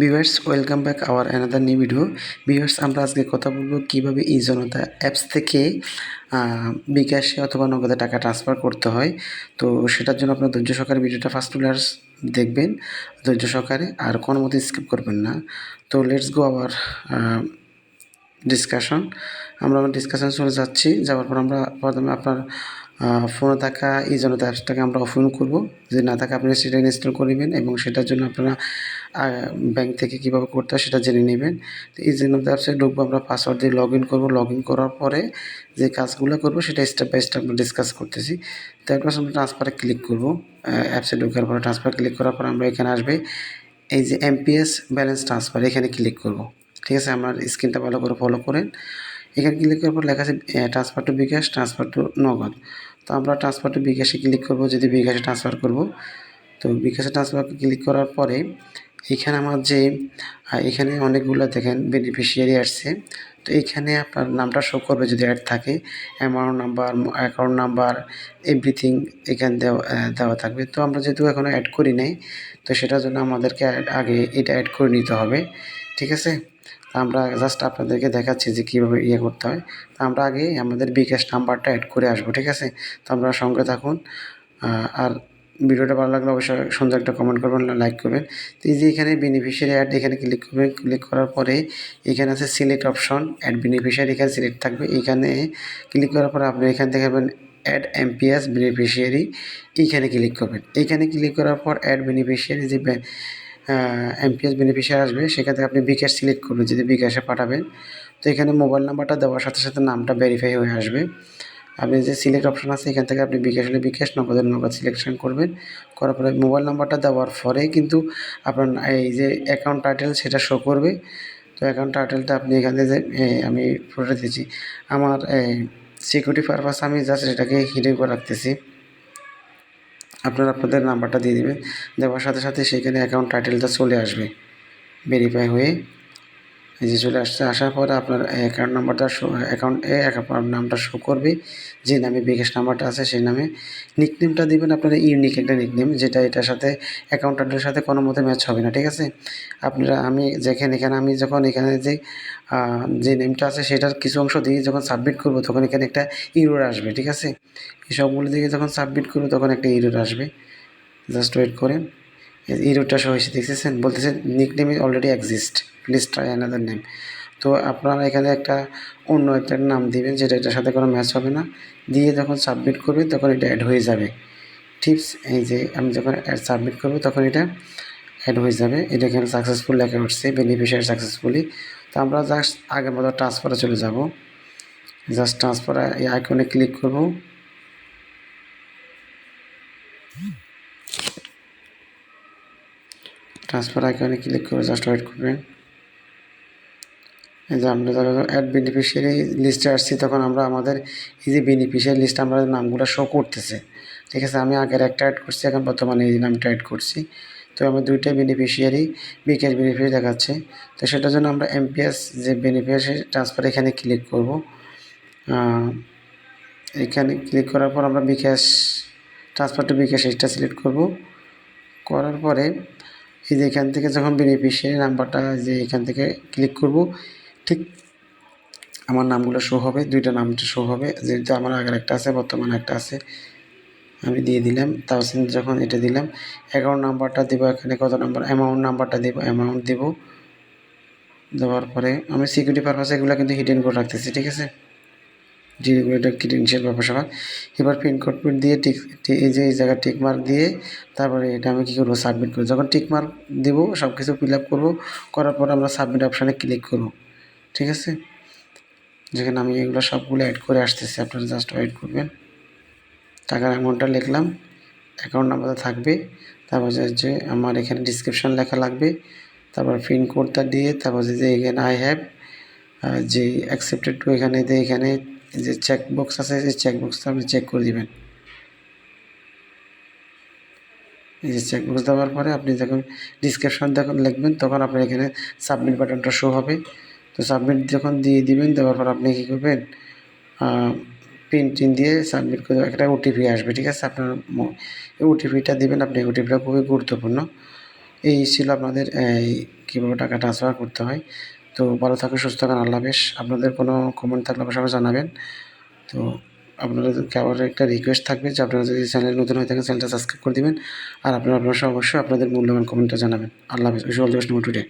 Viewers, welcome back our another new video viewers, আমরা আজকে কথা বলব কীভাবে ই জনতা অ্যাপস থেকে বিকাশে অথবা নগদে টাকা ট্রান্সফার করতে হয়। তো সেটার জন্য আপনার ধৈর্য সহকারে ভিডিওটা ফার্স্ট প্লেয়ার্স দেখবেন, ধৈর্য সহকারে, আর কোনো মতো স্কিপ করবেন না। তো লেটস গো আওয়ার ডিসকাশন আমরা আমার ডিসকাশন চলে যাচ্ছি। যাওয়ার পর আমরা প্রথমে আপনার ফোনে থাকা এই জন্য অ্যাপসটাকে আমরা ওপেন করব। যদি না থাকে, আপনি সেটা ইনস্টল করে নেবেন এবং সেটার জন্য আপনারা ব্যাংক থেকে কীভাবে করতে হয় সেটা জেনে নেবেন। তো এই জন্য অ্যাপসে ঢুকবো, আমরা পাসওয়ার্ড দিয়ে লগ ইন করব। লগ ইন করার পরে যে কাজগুলো করব সেটা স্টেপ বাই স্টেপ আমরা ডিসকাস করতেছি। তারপর আমরা ট্রান্সফারে ক্লিক করব। অ্যাপসে ঢোকার পরে ট্রান্সফার ক্লিক করার পর আমরা এখানে আসবে। এই যে এমপিএস ব্যালেন্স ট্রান্সফার এখানে ক্লিক করব। ঠিক আছে, আমার স্ক্রিনটা ভালো করে ফলো করেন। এখানে ক্লিক করার পর লেখা আছে transfer to bKash transfer to Nagad. তো আমরা ট্রান্সফার টু বিকাশে ক্লিক করব, যদি বিকাশে ট্রান্সফার করব। তো বিকাশে ট্রান্সফার ক্লিক করার পরে এখানে আমার যে এখানে অনেকগুলো দেখেন বেনিফিশিয়ারি আসছে। তো এখানে আপনার নামটা শো করবে যদি অ্যাড থাকে amount number account number everything এখানে দেওয়া দেওয়া থাকবে। তো আমরা যেহেতু এখনও অ্যাড করি নাই, তো সেটার জন্য আমাদেরকে আগে এটা অ্যাড করে নিতে হবে। ঠিক আছে? আমরা জাস্ট আপনাদেরকে দেখাচ্ছি যে কীভাবে ইয়ে করতে হয়। তো আমরা আগে আমাদের বিকাশ নাম্বারটা অ্যাড করে আসব। ঠিক আছে? তো আপনারা সঙ্গে থাকুন। আর ভিডিওটা ভালো লাগলে অবশ্যই সুন্দর একটা কমেন্ট করবেন লাইক করবেন। তো এই যে এখানে বেনিফিশিয়ারি অ্যাড এখানে ক্লিক করবেন ক্লিক করার পরে এখানে আছে সিলেক্ট অপশন অ্যাড বেনিফিশিয়ারি এখানে সিলেক্ট থাকবে। এখানে ক্লিক করার পরে আপনি এখান থেকে পাবেন অ্যাড এমপিএস বেনিফিশিয়ারি এইখানে ক্লিক করবেন। এইখানে ক্লিক করার পর অ্যাড বেনিফিশিয়ারি যে এমপিএস বেনিফিশিয়ারি আসবে, সেখান থেকে আপনি বিকাশ সিলেক্ট করবেন, যদি বিকাশে পাঠাবেন। তো এখানে মোবাইল নাম্বারটা দেওয়ার সাথে সাথে নামটা ভেরিফাই হয়ে আসবে। আপনি যে সিলেক্ট অপশন আছে, এখান থেকে আপনি বিকাশ বিকাশ নগদের নগদ সিলেকশন করবেন। করার পরে মোবাইল নাম্বারটা দেওয়ার পরে কিন্তু আপনার এই যে অ্যাকাউন্ট টাইটেল সেটা শো করবে। তো অ্যাকাউন্ট টাইটেলটা আপনি এখান যে আমি ফটো দিয়েছি। আমার সিকিউরিটি পারপাস আমি জাস্ট এটাকে হিডেন করে রাখতেছি। আপনারা আপনাদের নাম্বারটা দিয়ে দেবেন। দেওয়ার সাথে সাথে সেখানে অ্যাকাউন্ট টাইটেলটা চলে আসবে। ভেরিফাই হয়ে। যে চলে আসছে, আসার পরে আপনার অ্যাকাউন্ট নাম্বারটা শো অ্যাকাউন্টে আপনার নামটা শো করবে। যে নামে বিকাশ নাম্বারটা আছে, সেই নামে নিকনেমটা দিবেন, আপনার ইউনিক একটা নিকনেম যেটা এটার সাথে অ্যাকাউন্টেন্টের সাথে কোনো মতে ম্যাচ হবে না, ঠিক আছে? আপনারা, আমি যেখানে, এখানে, আমি যখন এখানে যে যে নেমটা আছে, সেটার কিছু অংশ দিয়ে যখন সাবমিট করব, তখন এখানে একটা ইরোর আসবে, ঠিক আছে? এই সবগুলো দিকে যখন সাবমিট করব, তখন একটা ইরোর আসবে। জাস্ট ওয়েট করেন। ইরোটা সহ এসে দেখতেছেন? বলতেছেন nickname already exist please try another name তো আপনারা এখানে একটা অন্য একটা নাম দিবেন, যেটা এটার সাথে কোনো ম্যাচ হবে না। দিয়ে যখন সাবমিট করবেন তখন এটা অ্যাড হয়ে যাবে। টিপস এই যে আমি যখন অ্যাড সাবমিট করব, তখন এটা অ্যাড হয়ে যাবে। এটা এখানে সাকসেসফুল লেখা উঠছে বেনিফিশিয়ারি সাকসেসফুলি তো আমরা জাস্ট আগের মতো ট্রান্সফারে চলে যাব। জাস্ট ট্রান্সফার এই আইকনে ক্লিক করব। ট্রান্সফার আইকনে ক্লিক করে জাস্ট ওয়েট করবেন। এই যে আমরা যখন অ্যাড বেনিফিশিয়ারি লিস্টে আসছি, তখন আমরা আমাদের এই যে বেনিফিশিয়ারি লিস্টে আমরা নামগুলো শো করতেছে। ঠিক আছে, আমি আগের একটা অ্যাড করছি, এখন বর্তমানে এই নামটা অ্যাড করছি। তো আমার দুইটাই বেনিফিশিয়ারি বিকাশ বেনিফিশিয়ারি দেখাচ্ছে। তো সেটার জন্য আমরা এমপিএস যে বেনিফিশিয়ারি ট্রান্সফার এখানে ক্লিক করব। এখানে ক্লিক করার পর আমরা বিকাশ ট্রান্সফার টু বিকাশ এটা সিলেক্ট করব। করার পরে যে এখান থেকে যখন বেনিফিশিয়ারি নাম্বারটা যে এখান থেকে ক্লিক করব, ঠিক আমার নামগুলো শো হবে, দুইটা নামটা শো হবে, যেহেতু আমার আগের একটা আছে, বর্তমানে একটা আছে, আমি দিয়ে দিলাম তাহসিন যখন এটা দিলাম অ্যাকাউন্ট নাম্বারটা দেবো এখানে, কত নাম্বার অ্যামাউন্ট নাম্বারটা দেবো অ্যামাউন্ট দেবো, দেওয়ার পরে আমি সিকিউরিটি পারপাসে এগুলো কিন্তু হিডেন করে রাখতেছি, ঠিক আছে? যেগুলো এটা ক্রিডেন্সিয়াল স্যাপার এবার পিন দিয়ে টিক এই যে, এই জায়গায় টিক মার্ক দিয়ে তারপরে এটা আমি কী করব সাবমিট করব। যখন টিক মার্ক দেবো সব কিছু ফিল আপ করব, করার পর আমরা সাবমিট অপশানে ক্লিক করব। ঠিক আছে? যেখানে আমি এগুলো সবগুলো অ্যাড করে আসতেছি, আপনারা জাস্ট ওয়েট করবেন। টাকার অ্যামাউন্টটা লিখলাম অ্যাকাউন্ট নাম্বারটা থাকবে, তারপর যে- যে আমার এখানে ডিসক্রিপশন লেখা লাগবে, তারপর পিন কোডটা দিয়ে, তারপর যে এখানে আই হ্যাভ যে অ্যাকসেপ্টেড টু এখানে দিয়ে এখানে যে চেক বক্স আছে সেই চেক বক্সটা আপনি চেক করে দিবেন। এই যে চেক বক্স দেওয়ার পরে আপনি যখন ডিসক্রিপশন যখন লিখবেন, তখন আপনার এখানে সাবমিট বাটনটা শো হবে। তো সাবমিট যখন দিয়ে দিবেন, দেওয়ার পর আপনি কী করবেন? পিন টিন দিয়ে সাবমিট করে একটা ওটিপি আসবে, ঠিক আছে? আপনার ওটিপিটা দিবেন আপনি। ওটিপিটা খুবই গুরুত্বপূর্ণ। এই ছিল আপনাদের, এই কীভাবে টাকা ট্রান্সফার করতে হয়। তো ভালো থাকুন সুস্থ থাকুন আল্লাহ বেশ আপনাদের কোনো কমেন্ট থাকলে অবশ্যই জানাবেন। তো আপনাদেরকে আবার একটা রিকোয়েস্ট থাকবে যে আপনারা যদি চ্যানেল নতুন হয়ে থাকেন চ্যানেলটা সাবস্ক্রাইব করে দেবেন। আর আপনারা আপনারা অবশ্যই আপনাদের মূল্যবান কমেন্টটা জানাবেন। আল্লাহ হাফেজ। All the best today